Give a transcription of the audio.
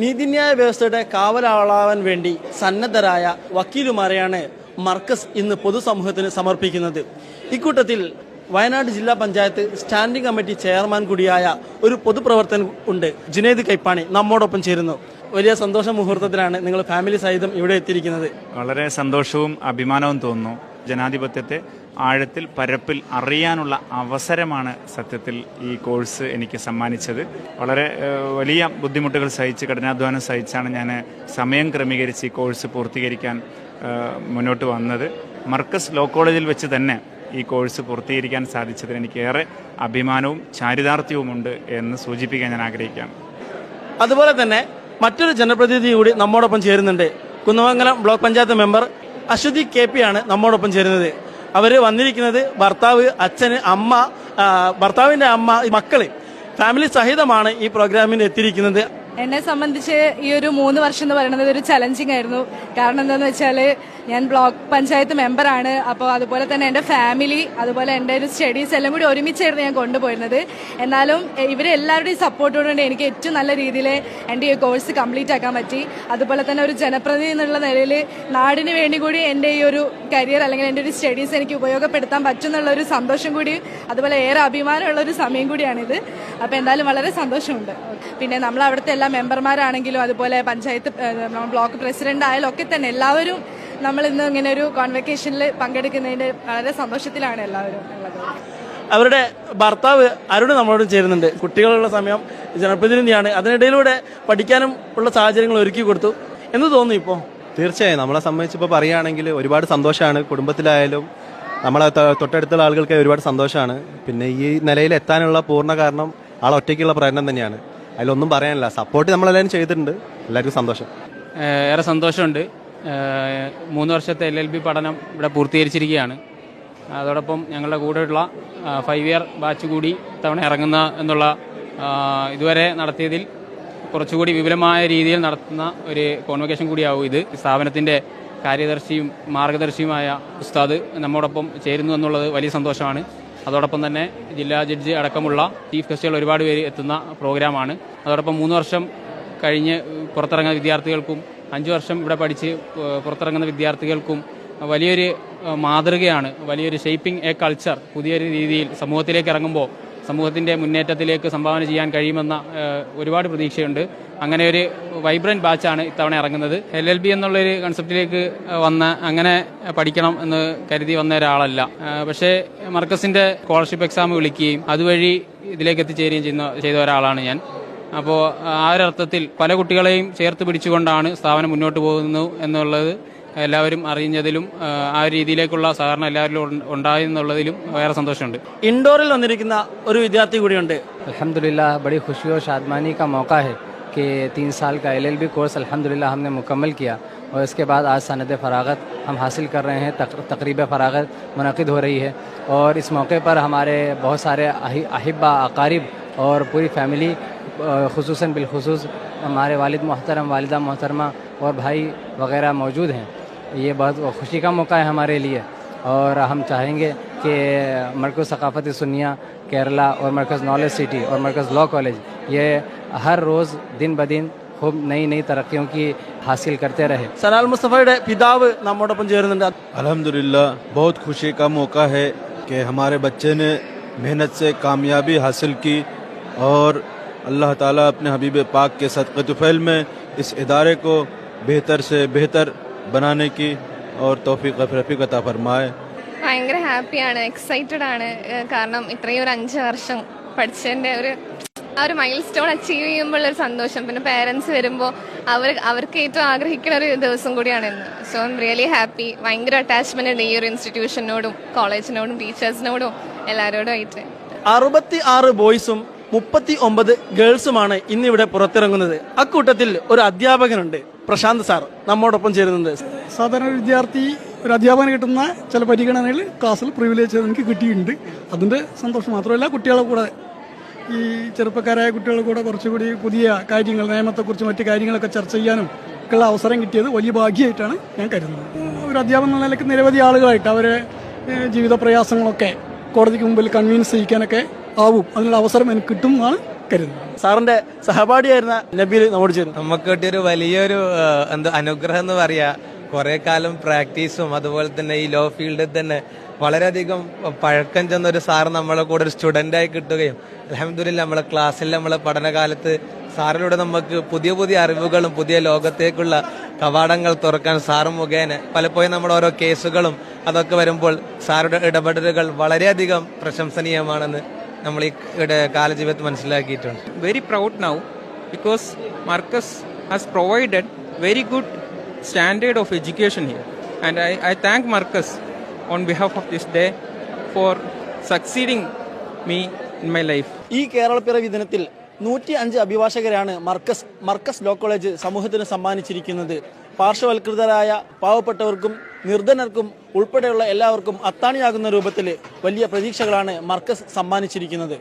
നീതിന്യായ വ്യവസ്ഥയുടെ കാവലാളാവാൻ വേണ്ടി സന്നദ്ധരായ വക്കീലുമാരെയാണ് മർക്കസ് ഇന്ന് പൊതുസമൂഹത്തിന് സമർപ്പിക്കുന്നത്. ഇക്കൂട്ടത്തിൽ വയനാട് ജില്ലാ പഞ്ചായത്ത് സ്റ്റാൻഡിംഗ് കമ്മിറ്റി ചെയർമാൻ കൂടിയായ ഒരു പൊതുപ്രവർത്തകൻ ഉണ്ട് ജുനൈദ് കൈപ്പാണി നമ്മോടൊപ്പം ചേരുന്നു. വലിയ സന്തോഷ മുഹൂർത്തത്തിലാണ് നിങ്ങൾ ഫാമിലി സഹിതം ഇവിടെ എത്തിയിരിക്കുന്നത്. വളരെ സന്തോഷവും അഭിമാനവും തോന്നുന്നു. ജനാധിപത്യത്തെ ആഴത്തിൽ പരപ്പിൽ അറിയാനുള്ള അവസരമാണ് സത്യത്തിൽ ഈ കോഴ്സ് എനിക്ക് സമ്മാനിച്ചത്. വളരെ വലിയ ബുദ്ധിമുട്ടുകൾ സഹിച്ച് കഠിനാധ്വാനം സഹിച്ചാണ് ഞാൻ സമയം ക്രമീകരിച്ച് ഈ കോഴ്സ് പൂർത്തീകരിക്കാൻ മുന്നോട്ട് വന്നത്. മർക്കസ് ലോ കോളേജിൽ വെച്ച് തന്നെ ഈ കോഴ്സ് പൂർത്തീകരിക്കാൻ സാധിച്ചതിന് എനിക്ക് ഏറെ അഭിമാനവും ചാരിതാർത്ഥ്യവുമുണ്ട് എന്ന് സൂചിപ്പിക്കാൻ ഞാൻ ആഗ്രഹിക്കാം അതുപോലെ തന്നെ മറ്റൊരു ജനപ്രതിനിധി കൂടി നമ്മോടൊപ്പം ചേരുന്നുണ്ട്. Kunnamangalam block panchayat member Aswathy K P ആണ് നമ്മോടൊപ്പം ചേരുന്നത്. അവർ വന്നിരിക്കുന്നത് ഭർത്താവ് അച്ഛന് അമ്മ ഭർത്താവിന്റെ അമ്മ മക്കൾ. ഫാമിലി സഹിതമാണ് ഈ പ്രോഗ്രാമിന് എത്തിയിരിക്കുന്നത്. എന്നെ സംബന്ധിച്ച് ഈ ഒരു മൂന്ന് വർഷം എന്ന് പറയുന്നത് ഒരു ചലഞ്ചിങ് ആയിരുന്നു. കാരണം എന്താണെന്ന് വെച്ചാൽ ഞാൻ ബ്ലോക്ക് പഞ്ചായത്ത് മെമ്പറാണ്. അപ്പോൾ അതുപോലെ തന്നെ എന്റെ ഫാമിലി അതുപോലെ എന്റെ ഒരു സ്റ്റഡീസ് എല്ലാം കൂടി ഒരുമിച്ചായിരുന്നു ഞാൻ കൊണ്ടുപോയിരുന്നത്. എന്നാലും ഇവരെല്ലാവരുടെയും സപ്പോർട്ടോടുകൊണ്ട് എനിക്ക് ഏറ്റവും നല്ല രീതിയിൽ എന്റെ ഈ കോഴ്സ് കംപ്ലീറ്റ് ആക്കാൻ പറ്റി. അതുപോലെ തന്നെ ഒരു ജനപ്രതിനിധി എന്നുള്ള നിലയിൽ നാടിന് വേണ്ടി കൂടി എന്റെ ഈ ഒരു കരിയർ അല്ലെങ്കിൽ എന്റെ ഒരു സ്റ്റഡീസ് എനിക്ക് ഉപയോഗപ്പെടുത്താൻ പറ്റും എന്നുള്ളൊരു സന്തോഷം കൂടി അതുപോലെ ഏറെ അഭിമാനമുള്ള ഒരു സമയം കൂടിയാണിത്. അപ്പോൾ എന്തായാലും വളരെ സന്തോഷമുണ്ട്. പിന്നെ നമ്മൾ അവിടുത്തെ എല്ലാ മെമ്പർമാരാണെങ്കിലും അതുപോലെ പഞ്ചായത്ത് ബ്ലോക്ക് പ്രസിഡന്റ് ആയാലും ഒക്കെ തന്നെ എല്ലാവരും നമ്മൾ ഇന്ന് ഇങ്ങനെ ഒരു കോൺവെക്കേഷനിൽ പങ്കെടുക്കുന്നതിന്റെ വളരെ സന്തോഷത്തിലാണ് എല്ലാവരും ഉള്ളത്. അവരുടെ ഭർത്താവ് അരുൺ നമ്മളോട് ചേരുന്നുണ്ട്. കുട്ടികളുള്ള സമയം ജനപ്രതിനിധിയാണ്. അതിനിടയിലൂടെ പഠിക്കാനും ഉള്ള സാഹചര്യങ്ങൾ ഒരുക്കി കൊടുത്തു. എന്ന് തോന്നുന്നു ഇപ്പോൾ തീർച്ചയായും. നമ്മളെ സംബന്ധിച്ച് ഇപ്പോൾ പറയുകയാണെങ്കിൽ ഒരുപാട് സന്തോഷമാണ്. കുടുംബത്തിലായാലും നമ്മളെ തൊട്ടടുത്തുള്ള ആളുകൾക്ക് ഒരുപാട് സന്തോഷമാണ്. പിന്നെ ഈ നിലയിൽ എത്താനുള്ള പൂർണ കാരണം ആൾ ഒറ്റയ്ക്കുള്ള പ്രയത്നം തന്നെയാണ്. അതിലൊന്നും പറയാനില്ല. സപ്പോർട്ട് നമ്മളെല്ലാവരും ചെയ്തിട്ടുണ്ട്. എല്ലാവർക്കും സന്തോഷം. ഏറെ സന്തോഷമുണ്ട്. മൂന്ന് വർഷത്തെ എൽ എൽ ബി പഠനം ഇവിടെ പൂർത്തീകരിച്ചിരിക്കുകയാണ്. അതോടൊപ്പം ഞങ്ങളുടെ കൂടെയുള്ള ഫൈവ് ഇയർ ബാച്ച് കൂടി തവണ ഇറങ്ങുന്ന എന്നുള്ള ഇതുവരെ നടത്തിയതിൽ കുറച്ചുകൂടി വിപുലമായ രീതിയിൽ നടത്തുന്ന ഒരു കോൺവെക്കേഷൻ കൂടിയാവും ഇത്. സ്ഥാപനത്തിന്റെ കാര്യദർശിയും മാർഗദർശിയുമായ ഉസ്താദ് നമ്മോടൊപ്പം ചേരുന്നു എന്നുള്ളത് വലിയ സന്തോഷമാണ്. അതോടൊപ്പം തന്നെ ജില്ലാ ജഡ്ജി അടക്കമുള്ള ചീഫ് ഗസ്റ്റുകൾ ഒരുപാട് പേര് എത്തുന്ന പ്രോഗ്രാമാണ്. അതോടൊപ്പം മൂന്ന് വർഷം കഴിഞ്ഞ് പുറത്തിറങ്ങുന്ന വിദ്യാർത്ഥികൾക്കും അഞ്ച് വർഷം ഇവിടെ പഠിച്ച് പുറത്തിറങ്ങുന്ന വിദ്യാർത്ഥികൾക്കും വലിയൊരു മാതൃകയാണ് വലിയൊരു ഷേപ്പിംഗ് എ കൾച്ചർ പുതിയൊരു രീതിയിൽ സമൂഹത്തിലേക്ക് ഇറങ്ങുമ്പോൾ സമൂഹത്തിന്റെ മുന്നേറ്റത്തിലേക്ക് സംഭാവന ചെയ്യാൻ കഴിയുമെന്ന ഒരുപാട് പ്രതീക്ഷയുണ്ട്. അങ്ങനെ ഒരു വൈബ്രന്റ് ബാച്ചാണ് ഇത്തവണ ഇറങ്ങുന്നത്. എൽ എൽ ബി എന്നുള്ളൊരു കൺസെപ്റ്റിലേക്ക് വന്ന അങ്ങനെ പഠിക്കണം എന്ന് കരുതി വന്ന ഒരാളല്ല. പക്ഷേ മർക്കസിന്റെ സ്കോളർഷിപ്പ് എക്സാം വിളിക്കുകയും അതുവഴി ഇതിലേക്ക് എത്തിച്ചേരുകയും ചെയ്യുന്ന ചെയ്ത ഒരാളാണ് ഞാൻ. അപ്പോൾ ആ ഒരർത്ഥത്തിൽ പല കുട്ടികളെയും ചേർത്ത് പിടിച്ചുകൊണ്ടാണ് സ്ഥാപനം മുന്നോട്ട് പോകുന്നു എന്നുള്ളത് എല്ലാവരും അറിഞ്ഞതിലും ആ, ആ രീതിയിലേക്കുള്ള സഹകരണം എല്ലാവരിലും ഉണ്ട്- ഉണ്ടായെന്നുള്ളതിലും വേറെ സന്തോഷമുണ്ട് ഇൻഡോറിൽ വന്നിരിക്കുന്ന ഒരു വിദ്യാർത്ഥി കൂടിയുണ്ട് अल्हम्दुलिल्लाह बड़ी खुशी और शादमानी का मौका है कि तीन साल का एलएलबी कोर्स अल्हम्दुलिल्लाह हमने मुकम्मल किया और इसके बाद आज सनद फ़रागत हम हासिल कर रहे हैं तक, तकरीब फ़रागत मुनद हो रही है और इस मौके पर हमारे बहुत सारे अहि- अहिब्बा अकारिब और पूरी फैमिली خصوصاً بالخصوص ہمارے والد محترم والدہ محترمہ اور بھائی وغیرہ موجود ہیں۔ یہ بہت خوشی کا موقع ہے ہمارے لیے۔ اور ہم چاہیں گے کہ مرکز ثقافت سنیا کیرلا اور مرکز نالج سٹی اور مرکز لاء کالج یہ ہر روز دن بدن خوب نئی نئی ترقیوں کی حاصل کرتے رہے۔ സലാൽ മുസ്തഫയുടെ പിതാവ് الحمدللہ بہت خوشی کا موقع ہے کہ ہمارے بچے نے محنت سے کامیابی حاصل کی اور अल्लाह ताला अपने हबीब पाक के सदक़ तुफ़ैल में इस इदारे को बेहतर से बेहतर बनाने की और तौफीक रफ़ीक अता फरमाए ഭയങ്കര ഹാപ്പിയാണ് എക്സൈറ്റഡ് ആണ് ഏഹ് കാരണം ഇത്രയും ഒരു അഞ്ച് വർഷം പഠിച്ചതിന്റെ ഒരു ആ ഒരു മൈൽ സ്റ്റോൺ അച്ചീവ് ചെയ്യുമ്പോൾ ഒരു സന്തോഷം പിന്നെ പേരൻസ് വരുമ്പോൾ അവർ അവർക്ക് ഏറ്റവും ആഗ്രഹിക്കുന്ന ഒരു ദിവസം കൂടിയാണ് ഇന്ന് സോ ഐം റിയലി ഹാപ്പി ഭയങ്കര അറ്റാച്ച്മെന്റ് ഉണ്ട് ഈ ഒരു ഇൻസ്റ്റിറ്റ്യൂഷനോടും കോളേജിനോടും ടീച്ചേഴ്സിനോടും എല്ലാവരോടും ആയിട്ട് അറുപത്തി ആറ് ബോയ്സും മുപ്പത്തി ഒമ്പത് ഗേൾസുമാണ് ഇന്നിവിടെ പുറത്തിറങ്ങുന്നത്. അക്കൂട്ടത്തിൽ ഒരു അധ്യാപകനുണ്ട് പ്രശാന്ത് സാർ. നമ്മോടൊപ്പം ചേരുന്നുണ്ട്. സാധാരണ വിദ്യാർത്ഥി ഒരു അധ്യാപകന് കിട്ടുന്ന ചില പരിഗണനകൾ ക്ലാസ്സിൽ പ്രിവിലേജ് എനിക്ക് കിട്ടിയിട്ടുണ്ട്. അതിന്റെ സന്തോഷം മാത്രമല്ല കുട്ടികളെ കൂടെ ഈ ചെറുപ്പക്കാരായ കുട്ടികളെ കൂടെ കുറച്ചുകൂടി പുതിയ കാര്യങ്ങൾ നിയമത്തെക്കുറിച്ച് മറ്റു കാര്യങ്ങളൊക്കെ ചർച്ച ചെയ്യാനും ഒക്കെയുള്ള അവസരം കിട്ടിയത് വലിയ ഭാഗ്യമായിട്ടാണ് ഞാൻ കരുതുന്നത്. ഒരു അധ്യാപകൻ എന്ന നിലയ്ക്ക് നിരവധി ആളുകളായിട്ട് അവരെ ജീവിത പ്രയാസങ്ങളൊക്കെ കോടതിക്ക് മുമ്പിൽ കൺവീൻസ് ചെയ്യിക്കാനൊക്കെ ആവും. അതിനുള്ള അവസരം എനിക്ക് കിട്ടും എന്നാണ് കരുതുന്നത്. സാറിന്റെ സഹപാഠിയായിരുന്ന നബീൽ നമ്മോട് ചേരും നമുക്ക് കിട്ടിയൊരു വലിയൊരു എന്താ അനുഗ്രഹം എന്ന് പറയാ. കുറെ കാലം പ്രാക്ടീസും അതുപോലെ തന്നെ ഈ ലോ ഫീൽഡിൽ തന്നെ വളരെയധികം പഴക്കം ചെന്ന ഒരു സാർ നമ്മളെ കൂടെ ഒരു സ്റ്റുഡന്റ് ആയി കിട്ടുകയും അലഹമില്ല നമ്മളെ ക്ലാസ്സിൽ നമ്മളെ പഠനകാലത്ത് സാറിലൂടെ നമുക്ക് പുതിയ പുതിയ അറിവുകളും പുതിയ ലോകത്തേക്കുള്ള കവാടങ്ങൾ തുറക്കാൻ സാറ് മുഖേന പലപ്പോഴും നമ്മുടെ ഓരോ കേസുകളും അതൊക്കെ വരുമ്പോൾ സാറുടെ ഇടപെടലുകൾ വളരെയധികം പ്രശംസനീയമാണെന്ന് നമ്മൾ ഈ കാലജീവിതത്തിൽ മനസ്സിലാക്കിയിട്ടുണ്ട്. Very proud now because Markaz has provided very good standard of education here and I I thank Markaz on behalf of this day for succeeding me in my life ഈ കേരളപ്പിറവി ദിനത്തിൽ നൂറ്റി അഞ്ച് അഭിഭാഷകരാണ് മർക്കസ് മർക്കസ് ലോ കോളേജ് സമൂഹത്തിന് സമ്മാനിച്ചിരിക്കുന്നത്. പാർശ്വവൽകൃതരായ പാവപ്പെട്ടവർക്കും നിർധനർക്കും ഉൾപ്പെടെയുള്ള എല്ലാവർക്കും അത്താണിയാകുന്ന രൂപത്തിൽ വലിയ പ്രതീക്ഷകളാണ് മർക്കസ് സമ്മാനിച്ചിരിക്കുന്നത്.